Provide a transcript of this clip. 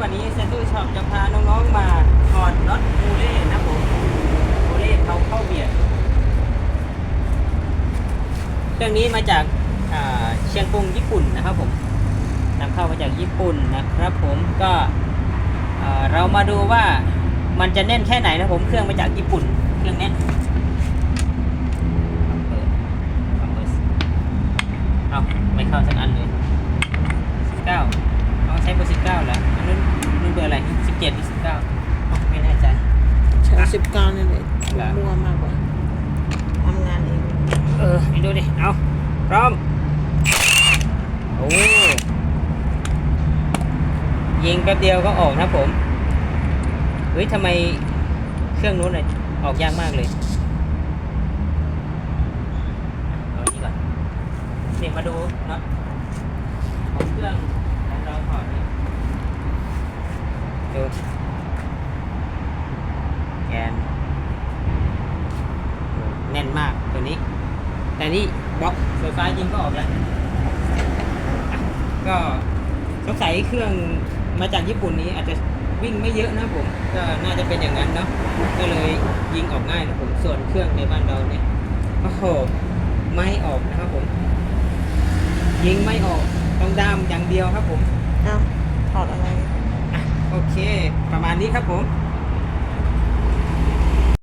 วันนี้เซนตุยช็อปจะพาน้องๆมาถอดน็อตมูเล่นะผมมูเล่เขาเข้าเบียดเครื่องนี้มาจากาเชียงกงญี่ปุ่นนะครับผมนำเข้ามาจากญี่ปุ่นนะครับ ผมก็เอ่อเรามาดูว่ามันจะแน่นแค่ไหนนะผมเครื่องมาจากญี่ปุ่นเครื่องนี้เปิดเอาเปิดเอาไม่เข้าสักอันเลยสิบเก้า ใช้สิบเก้านี่เลยเหรอมั่วมากกว่าทำงานเองเออไปดูดิ เอาพร้อม โอ้ยิงแป๊บเดียวก็ออกนะผม เฮ้ยทำไมเครื่องนู้นน่ะออกยากมากเลยเอาอันนี้ก่อนเดี๋ยวมาดูน็อตของเครื่องของเราถอดนี่ดูแกนโอ้ แน่นมากตัวนี้ แต่นี่บล็อกไฟฟ้ายิงก็ออกแล้วอะก็สงสัยเครื่องมาจากญี่ปุ่นนี้อาจจะวิ่งไม่เยอะนะผม ก็น่าจะเป็นอย่างนั้นเนาะก็เลยยิงออกง่ายนะผมส่วนเครื่องในบ้านเราเนี่ยโอ้โหไม่ออกนะครับผม ยิงไม่ออกต้องด้ามอย่างเดียวครับผมเอ้าถอดอะไรอะโอเค ประมาณนี้ครับผม